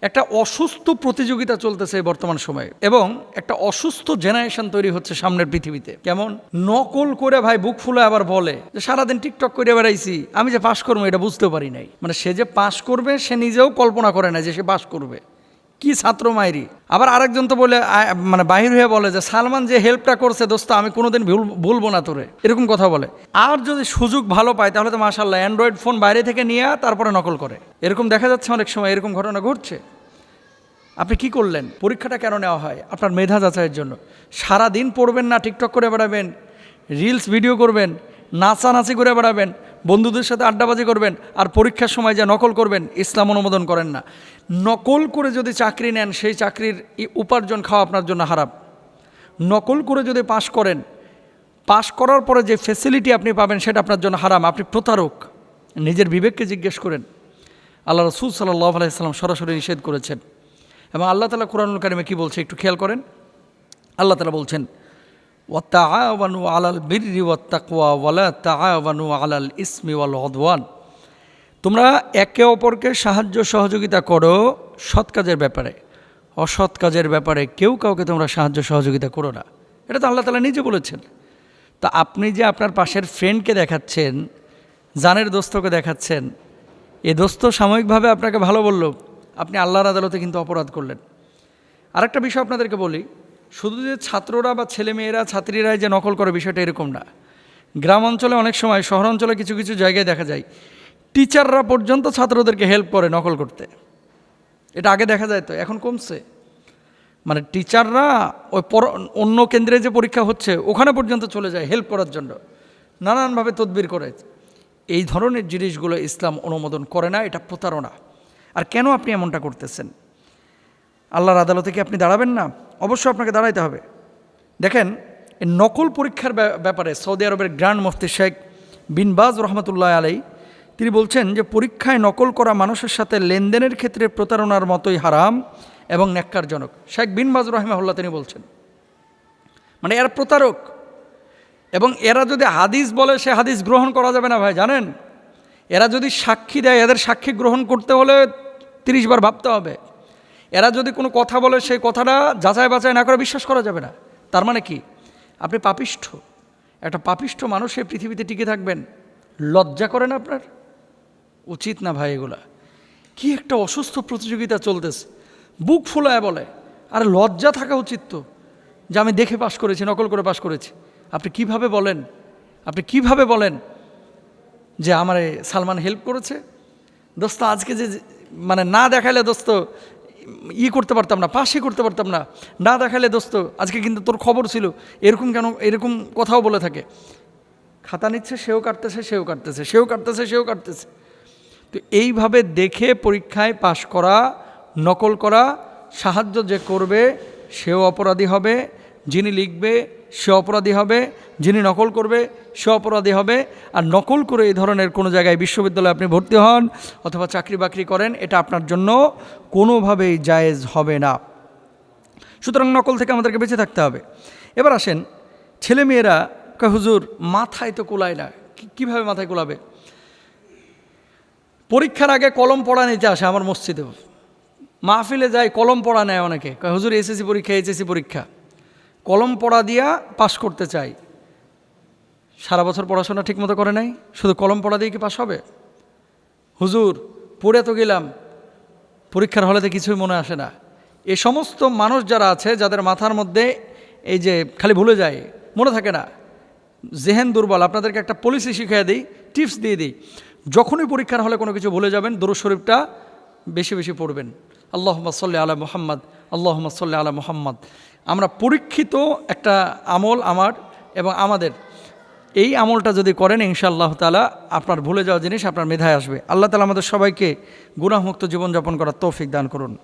একটা অসুস্থ প্রতিযোগিতা চলতেছে বর্তমান সময়ে এবং একটা অসুস্থ জেনারেশন তৈরি হচ্ছে সামনের পৃথিবীতে। কেমন? নকল করে ভাই বুক ফুলে আবার বলে যে, সারাদিন টিকটক করে বেড়াইছি। আমি যে পাশ করব এটা বুঝতে পারি নাই। মানে সে যে পাশ করবে, সে নিজেও কল্পনা করে না যে সে পাশ করবে। কি ছাত্র মায়েরি আবার আরেকজন তো বলে মানে বাহির হয়ে বলে যে, সালমান যে হেল্পটা করছে, দোস্ত, আমি কোনোদিন ভুল, ভুলবো না তোরে। এরকম কথা বলে। আর যদি সুযোগ ভালো পায়, তাহলে তো মাসাল্লাহ অ্যান্ড্রয়েড ফোন বাইরে থেকে নিয়ে তারপরে নকল করে। এরকম দেখা যাচ্ছে অনেক সময়, এরকম ঘটনা ঘটছে। আপনি কি করলেন? পরীক্ষাটা কেন নেওয়া হয়? আপনার মেধা যাচাইয়ের জন্য। সারা দিন পড়বেন না, টিকটক করে বেড়াবেন রিলস ভিডিও করবেন, নাচানাচি করে বেড়াবেন বন্ধুদের সাথে আড্ডাবাজি করবেন আর পরীক্ষার সময় যা নকল করবেন, ইসলাম অনুমোদন করেন না। নকল করে যদি চাকরি নেন, সেই চাকরির উপার্জন খাওয়া আপনার জন্য হারাপ নকল করে যদি পাশ করেন, পাশ করার পরে যে ফেসিলিটি আপনি পাবেন, সেটা আপনার জন্য হারাম। আপনি প্রতারক। নিজের বিবেককে জিজ্ঞেস করেন। আল্লাহ রসুল সাল্লাহ আলাইসাল্লাম সরাসরি নিষেধ করেছেন। এবং আল্লাহ তালা কোরআনুল কারিমে কী বলছে একটু খেয়াল করেন? আল্লাহ তালা বলছেন ওয়াতাআওয়ানু আলাল বিররি ওয়াত্তাকওয়া ওয়ালা তাআওয়ানু আলাল ইসমি ওয়াল উদওয়ান তোমরা একে অপরকে সাহায্য সহযোগিতা করো সৎ কাজের ব্যাপারে। অসৎ কাজের ব্যাপারে কেউ কাউকে তোমরা সাহায্য সহযোগিতা করো না। এটা তো আল্লাহ তালা নিজে বলেছেন। তা আপনি যে আপনার পাশের ফ্রেন্ডকে দেখাচ্ছেন, জানের দোস্তকে দেখাচ্ছেন, এ দোস্ত সাময়িকভাবে আপনাকে ভালো বলল, আপনি আল্লাহর আদালতে কিন্তু অপরাধ করলেন। আরেকটা বিষয় আপনাদেরকে বলি শুধু যে ছাত্ররা বা ছেলেমেয়েরা, ছাত্রীরাই যে নকল করে বিষয়টা এরকম না। গ্রাম অঞ্চলে অনেক সময় শহর অঞ্চলে কিছু কিছু জায়গায় দেখা যায়, টিচাররা পর্যন্ত ছাত্রদেরকে হেল্প করে নকল করতে। এটা আগে দেখা যায় তো, এখন কমছে। মানে টিচাররা ওই পর, অন্য কেন্দ্রে যে পরীক্ষা হচ্ছে, ওখানে পর্যন্ত চলে যায় হেল্প করার জন্য। নানানভাবে তদবির করে। এই ধরনের জিনিসগুলো ইসলাম অনুমোদন করে না, এটা প্রতারণা। আর কেন আপনি এমনটা করতেছেন? আল্লাহর আদালতে কি আপনি দাঁড়াবেন না? অবশ্যই আপনাকে দাঁড়াইতে হবে। দেখেন নকল পরীক্ষার ব্যা- ব্যাপারে সৌদি আরবের গ্র্যান্ড মুফতি শেখ বিনবাজ রহমতুল্লাহ আলাই তিনি বলছেন যে পরীক্ষায় নকল করা মানুষের সাথে লেনদেনের ক্ষেত্রে প্রতারণার মতোই হারাম এবং ন্যাক্কারজনক। শেখ বিনবাজ রহমাহুল্লাহ তিনি বলছেন মানে এরা প্রতারক এবং এরা যদি হাদিস বলে সে হাদিস গ্রহণ করা যাবে না ভাই, জানেন? এরা যদি সাক্ষী দেয়, এদের সাক্ষী গ্রহণ করতে হলে তিরিশ বার ভাবতে হবে। এরা যদি কোনো কথা বলে সেই কথাটা যাচাই বাছাই না করে বিশ্বাস করা যাবে না। তার মানে কি? আপনি পাপিষ্ঠ। একটা পাপিষ্ঠ মানুষ এই পৃথিবীতে টিকে থাকবেন। লজ্জা করেন আপনার? উচিত না ভাই এগুলা। কি একটা অসুস্থ প্রতিযোগিতা চলতেছে। বুক ফুলায় বলে। আর লজ্জা থাকা উচিত তো। যে আমি দেখে পাশ করেছি, নকল করে পাশ করেছি। আপনি কীভাবে বলেন? আপনি কীভাবে বলেন যে আমারে সালমান হেল্প করেছে? দোস্ত, আজকে যে মানে না দেখাইলে দোস্ত ই করতে পারতাম না, পাশে করতে পারতাম না। না দেখালে দোস্ত, আজকে কিন্তু তোর খবর ছিল, এরকম কেন, এরকম কথাও বলে থাকে। খাতা নিচ্ছে, সেও কাটতেছে সেও কাটতেছে সেও কাটতেছে সেও কাটতেছে। তো এইভাবে দেখে পরীক্ষায় পাশ করা, নকল করা, সাহায্য যে করবে, সেও অপরাধী হবে। যিনি লিখবে, সে অপরাধী হবে। যিনি নকল করবে, সে অপরাধী হবে। আর নকল করে এই ধরনের কোনো জায়গায় বিশ্ববিদ্যালয়ে আপনি ভর্তি হন অথবা চাকরি বাকরি করেন, এটা আপনার জন্য কোনোভাবেই জায়েজ হবে না। সুতরাং নকল থেকে আমাদেরকে বেঁচে থাকতে হবে। এবার আসেন, ছেলেমেয়েরা কয়, হুজুর, মাথায় তো কোলায় না। কীভাবে মাথায় কোলাবে? পরীক্ষার আগে কলম পড়া নিতে আসে আমার মসজিদে মাহফিলে যায়, কলম পড়া নেয় অনেকে। হুজুর, এসএসসি পরীক্ষা এইচএসসি পরীক্ষা। কলম পড়া দিয়া পাশ করতে চাই। সারা বছর পড়াশোনা ঠিকমতো করে নাই, শুধু কলম পড়া দিয়ে কি পাশ হবে? হুজুর, পড়ে তো গেলাম, পরীক্ষার হলেতে কিছুই মনে আসে না। এ সমস্ত মানুষ যারা আছে, যাদের মাথার মধ্যে এই যে খালি ভুলে যায়, মনে থাকে না। জেহেন দুর্বল, আপনাদেরকে একটা পলিসি শিখিয়ে দিই টিপস দিয়ে দিই। যখনই পরীক্ষার হলে কোনো কিছু ভুলে যাবেন, দরুদ শরীফটা বেশি বেশি পড়বেন। আল্লাহ সাল্লি আলা মোহাম্মদ আল্লাহ সাল্লি আলা মোহাম্মদ। আমরা পরীক্ষিত একটা আমল আমার এবং আমাদের। এই আমলটা যদি করেন ইনশাআল্লাহ তালা আপনার ভুলে যাওয়া জিনিস, আপনার মেধায় আসবে। আল্লাহ তালা আমাদের সবাইকে গুণামুক্ত জীবনযাপন করার তৌফিক দান করুন।